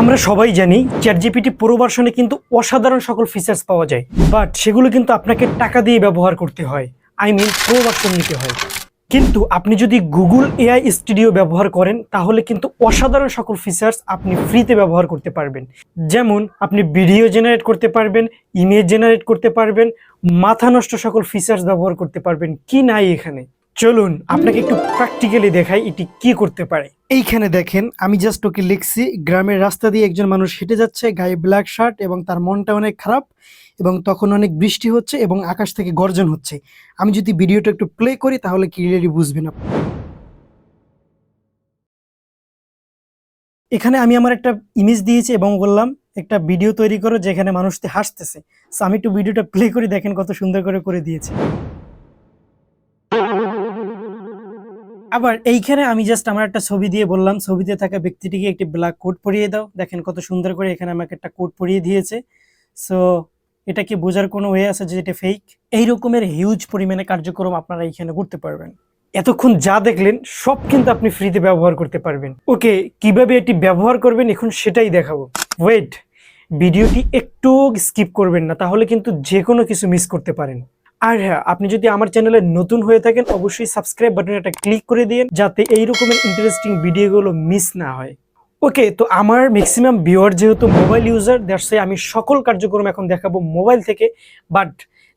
আমরা সবাই জানি চ্যাট জিপিটি প্রো কিন্তু অসাধারণ সকল ফিচার্স পাওয়া যায় বাট সেগুলো কিন্তু আপনাকে টাকা দিয়ে ব্যবহার করতে হয় আই মিন প্রো নিতে হয়। কিন্তু আপনি যদি গুগল এআই স্টুডিও ব্যবহার করেন, তাহলে কিন্তু অসাধারণ সকল ফিচার্স আপনি ফ্রিতে ব্যবহার করতে পারবেন। যেমন আপনি ভিডিও জেনারেট করতে পারবেন ইমেজ জেনারেট করতে পারবেন, মাথা নষ্ট সকল ফিচার্স ব্যবহার করতে পারবেন, কি নাই এখানে? চলুন আপনাকে একটু প্র্যাকটিক্যালি দেখাই এটি কি করতে পারে। এইখানে দেখেন, আমি জাস্ট ওকে লিখছি, গ্রামের রাস্তা দিয়ে একজন মানুষ হেঁটে যাচ্ছে, গায়ে ব্ল্যাক শার্ট এবং তার মনটা অনেক খারাপ এবং তখন অনেক বৃষ্টি হচ্ছে এবং আকাশ থেকে গর্জন হচ্ছে। আমি যদি ভিডিওটা একটু প্লে করি তাহলে ক্লিয়ারলি বুঝবেন আপনি এখানে আমি আমার একটা ইমেজ দিয়েছি এবং বললাম, একটা ভিডিও তৈরি করো যেখানে মানুষটি হাসতেছে। So, আমি একটু ভিডিওটা প্লে করে, দেখেন কত সুন্দর করে করে দিয়েছে। আবার এইখানে আমি জাস্ট আমার একটা ছবি দিয়ে বললাম, ছবিতে থাকা ব্যক্তিটিকে একটি ব্ল্যাক কোট পরিয়ে দাও। দেখেন কত সুন্দর করে এখানে আমাকে একটা কোট পরিয়ে দিয়েছে। সো এটা কি বোঝার কোনো ওয়ে আছে যে এটা ফেক এই রকমের হিউজ পরিমাণে কার্যক্রম আপনারা এইখানে করতে পারবেন। এতক্ষণ যা দেখলেন, সব কিন্তু আপনি ফ্রিতে ব্যবহার করতে পারবেন। ওকে কীভাবে এটি ব্যবহার করবেন, এখন সেটাই দেখাবো। ওয়েট ভিডিওটি একটু স্কিপ করবেন না, তাহলে কিন্তু যে কোনো কিছু মিস করতে পারেন। আর হ্যাঁ আপনি যদি আমার চ্যানেলে নতুন হয়ে থাকেন, অবশ্যই সাবস্ক্রাইব বাটনে একটা ক্লিক করে দিন যাতে এই রকমের ইন্টারেস্টিং ভিডিওগুলো মিস না হয়। ওকে তো আমার ম্যাক্সিমাম ভিউয়ার যেহেতু মোবাইল ইউজার দ্যাটস আমি সকল কার্যক্রম এখন দেখাবো মোবাইল থেকে বাট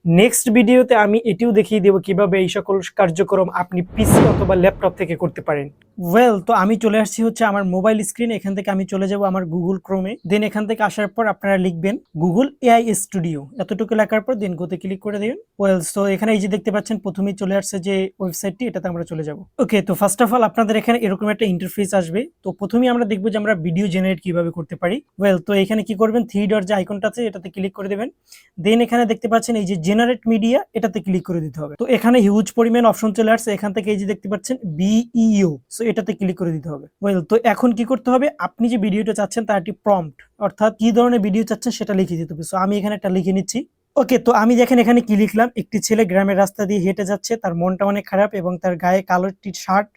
নেক্সট ভিডিওতে আমি এটিও দেখিয়ে দেবো কীভাবে এই সকল কার্যক্রম আপনি পিসি অথবা ল্যাপটপ থেকে করতে পারেন। ওয়েল তো আমি চলে আসছি হচ্ছে আমার মোবাইল স্ক্রিন। এখান থেকে আমি চলে যাব আমার গুগল ক্রোমে দেন এখান থেকে আসার পর আপনারা লিখবেন গুগল এআই স্টুডিও এতটুকু লেখার পর দেন গোতে ক্লিক করে দিন। ওয়েল তো এখানে এই যে দেখতে পাচ্ছেন, প্রথমেই চলে আসছে যে ওয়েবসাইটটি এটাতে আমরা চলে যাব। ওকে তো ফার্স্ট অফ অল আপনাদের এখানে এরকম একটা ইন্টারফেস আসবে। তো প্রথমেই আমরা দেখব যে আমরা ভিডিও জেনারেট কীভাবে করতে পারি। ওয়েল তো এখানে কি করবেন? থ্রি ডট যে আইকনটা আছে, এটাতে ক্লিক করে দেবেন। দেন এখানে দেখতে পাচ্ছেন এই যে জেনারেট মিডিয়া এটাতে ক্লিক করে দিতে হবে। তো এখানে হিউজ পরিমাণ অপশন চলে আসছে। এখান থেকে এই যে দেখতে পাচ্ছেন বিইও সো এটাতে ক্লিক করে দিতে হবে। ওয়েল তো এখন কি করতে হবে? আপনি যে ভিডিওটা চাচ্ছেন, তার একটি প্রম্পট অর্থাৎ কি ধরনের ভিডিও চাচ্ছেন, সেটা লিখে দিতে হবে। সো আমি এখানে একটা লিখে নিচ্ছি। ওকে তো আমি দেখেন এখানে কি লিখলাম? একটি ছেলে গ্রামের রাস্তা দিয়ে হেঁটে যাচ্ছে। তার মনটা অনেক খারাপ এবং তার গায়ে কালো একটি শার্ট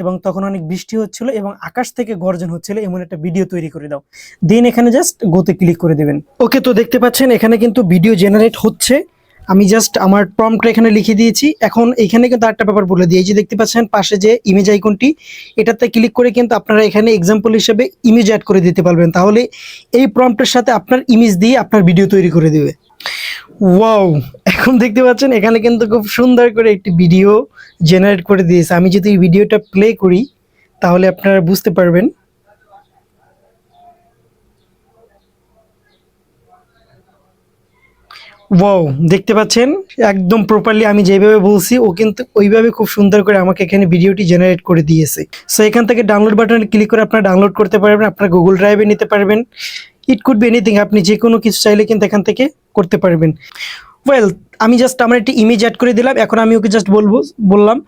এবং তখন অনেক বৃষ্টি হচ্ছিল এবং আকাশ থেকে গর্জন হচ্ছিল। এমন একটা ভিডিও তৈরি করে দাও। দেন এখানে জাস্ট গোতে ক্লিক করে দেবেন। ওকে তো দেখতে পাচ্ছেন, এখানে কিন্তু ভিডিও জেনারেট হচ্ছে। আমি জাস্ট আমার প্রম্পটটা এখানে লিখে দিয়েছি। এখন এখানে কিন্তু একটা ব্যাপার বলে দিই। এই যে দেখতে পাচ্ছেন, পাশে যে ইমেজ আইকনটি এটাতে ক্লিক করে কিন্তু আপনারা এখানে এক্সাম্পল হিসেবে ইমেজ অ্যাড করে দিতে পারবেন। তাহলে এই প্রম্পটের সাথে আপনার ইমেজ দিয়ে আপনার ভিডিও তৈরি করে দেবে। ওয়াও এখন দেখতে পাচ্ছেন, এখানে কিন্তু খুব সুন্দর করে একটি ভিডিও জেনারেট করে দিয়েছে। আমি যদি এই ভিডিওটা প্লে করি, তাহলে আপনারা বুঝতে পারবেন ওয়াও দেখতে পাচ্ছেন? একদম প্রপারলি আমি যেভাবে বলছি, ও কিন্তু ওইভাবে খুব সুন্দর করে আমাকে এখানে ভিডিওটি জেনারেট করে দিয়েছে। সো এখান থেকে ডাউনলোড বাটনে ক্লিক করে আপনারা ডাউনলোড করতে পারবেন, আপনার গুগল ড্রাইভে নিতে পারবেন। ইট কুড বি এনিথিং আপনি যে কোনো কিছু চাইলে কিন্তু এখান থেকে করতে পারবেন। ওয়েল আমি জাস্ট আমার একটি ইমেজ অ্যাড করে দিলাম, এখন আমি ওকে জাস্ট বলব, বললাম,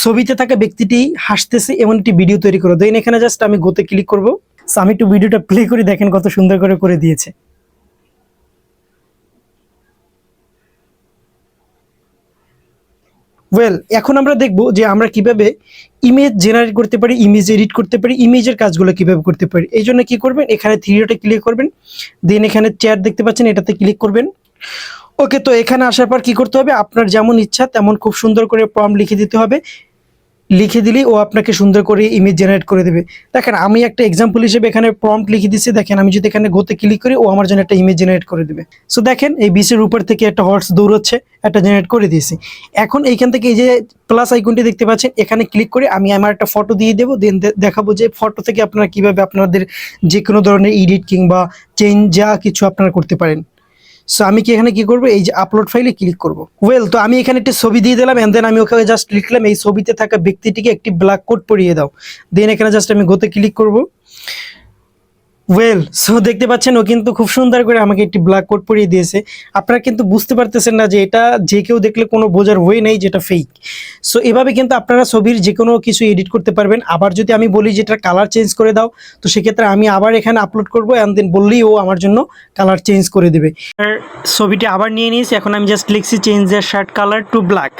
ছবিতে থাকা ব্যক্তিটি হাসতেছে, এমন একটি ভিডিও তৈরি করো। দেন এখানে জাস্ট আমি গোতে ক্লিক করব। So, আমি একটু ভিডিওটা প্লে করে দেখেন কত সুন্দর করে করে দিয়েছে। ওয়েল এখন আমরা দেখব যে আমরা কীভাবে ইমেজ জেনারেট করতে পারি ইমেজ এডিট করতে পারি ইমেজের কাজগুলো কীভাবে করতে পারি। এই জন্য কী করবেন? এখানে থ্রিওটা ক্লিক করবেন। দেন এখানে চেয়ার দেখতে পাচ্ছেন, এটাতে ক্লিক করবেন। ওকে তো এখানে আসার পর কি করতে হবে? আপনার যেমন ইচ্ছা তেমন খুব সুন্দর করে ফর্ম লিখে দিতে হবে। লিখে দিলেই ও আপনাকে সুন্দর করে ইমেজ জেনারেট করে দেবে। দেখেন, আমি একটা এক্সাম্পল হিসেবে এখানে প্রম্পট লিখে দিচ্ছি। দেখেন, আমি যদি এখানে গোতে ক্লিক করি, ও আমার জন্য একটা ইমেজ জেনারেট করে দেবে। সো দেখেন, এই বিচের উপর থেকে একটা হর্স দৌড়চ্ছে একটা জেনারেট করে দিয়েছি। এখন এইখান থেকে এই যে প্লাস আইকনটি দেখতে পাচ্ছেন, এখানে ক্লিক করে আমি আমার একটা ফটো দিয়ে দেবো দেন দেখাবো যে ফটো থেকে আপনারা কীভাবে আপনাদের যে কোনো ধরনের এডিট কিংবা চেঞ্জ যা কিছু আপনারা করতে পারেন। সো আমি কি এখানে কি করব? এই যে আপলোড ফাইলে ক্লিক করব। ওয়েল তো আমি এখানে একটি ছবি দিয়ে দিলাম এন্ড দেন আমি ওখানে জাস্ট লিখলাম, এই ছবিতে থাকা ব্যক্তিটিকে একটি ব্ল্যাক কোড পরিয়ে দাও। দেন এখানে জাস্ট আমি গোতে ক্লিক করব। ওয়েল সো দেখতে পাচ্ছেন, ও কিন্তু খুব সুন্দর করে আমাকে একটি ব্ল্যাক কোড পরিয়ে দিয়েছে। আপনারা কিন্তু বুঝতে পারতেছেন না যে এটা যে কেউ দেখলে কোনো বোঝার ওয়ে নেই যেটা ফেক সো এভাবে কিন্তু আপনারা ছবির যে কোনো কিছু এডিট করতে পারবেন। আবার যদি আমি বলি যে এটা কালার চেঞ্জ করে দাও, তো সেক্ষেত্রে আমি আবার এখানে আপলোড করব অ্যান্ড দেন বললেই ও আমার জন্য কালার চেঞ্জ করে দেবে। আর ছবিটি আবার নিয়ে নিয়েছি, এখন আমি জাস্ট লিখছি change the shirt colour to black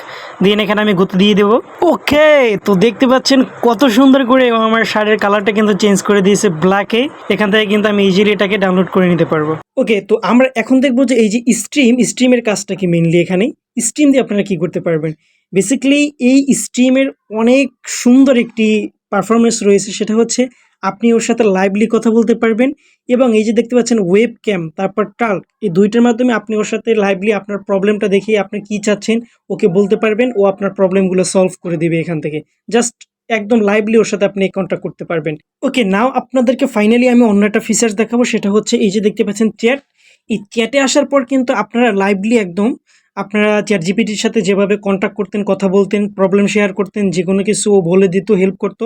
then এখানে আমি গতি দিয়ে দেবো। ওকে তো দেখতে পাচ্ছেন কত সুন্দর করে আমার শার্টের কালারটা কিন্তু চেঞ্জ করে দিয়েছে ব্ল্যাকে এখান থেকে কিন্তু আমি ইজিলি এটাকে ডাউনলোড করে নিতে পারব। ওকে তো আমরা এখন দেখব যে এই যে স্ট্রিম স্ট্রিমের কাজটা কি মেনলি এখানে? স্ট্রিম দিয়ে আপনারা কি করতে পারবেন? বেসিক্যালি এই স্ট্রিমের অনেক সুন্দর একটি পারফরমেন্স রয়েছে, সেটা হচ্ছে আপনি ওর সাথে লাইভলি কথা বলতে পারবেন এবং এই যে দেখতে পাচ্ছেন ওয়েব ক্যাম তারপর টাল্ক এই দুইটার মাধ্যমে আপনি ওর সাথে লাইভলি আপনার প্রবলেমটা দেখিয়ে আপনি কি চাচ্ছেন, ওকে বলতে পারবেন, ও আপনার প্রবলেমগুলো সলভ করে দেবে এখান থেকে। জাস্ট একদম লাইভলি ওর সাথে আপনি কন্ট্যাক্ট করতে পারবেন। ওকে নাও আপনাদেরকে ফাইনালি আমি অন্য একটা ফিচার্স দেখাবো, সেটা হচ্ছে এই যে দেখতে পাচ্ছেন চ্যাট এই চ্যাটে আসার পর কিন্তু আপনারা লাইভলি একদম আপনারা চ্যাট জিপিটির সাথে যেভাবে কন্ট্যাক্ট করতেন, কথা বলতেন প্রবলেম শেয়ার করতেন, যে কোনো কিছু ও বলে দিত হেল্প করতো,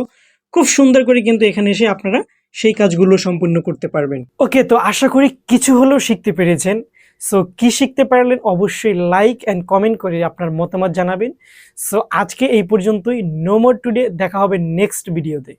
খুব সুন্দর করে কিন্তু এখানে এসে আপনারা সেই কাজগুলো সম্পূর্ণ করতে পারবেন। ওকে তো আশা করি কিছু হলেও শিখতে পেরেছেন। সো কি শিখতে পারলেন? অবশ্যই লাইক অ্যান্ড কমেন্ট করে আপনার মতামত জানাবেন। সো আজকে এই পর্যন্তই। নো মোর টুডে দেখা হবে নেক্সট ভিডিওতে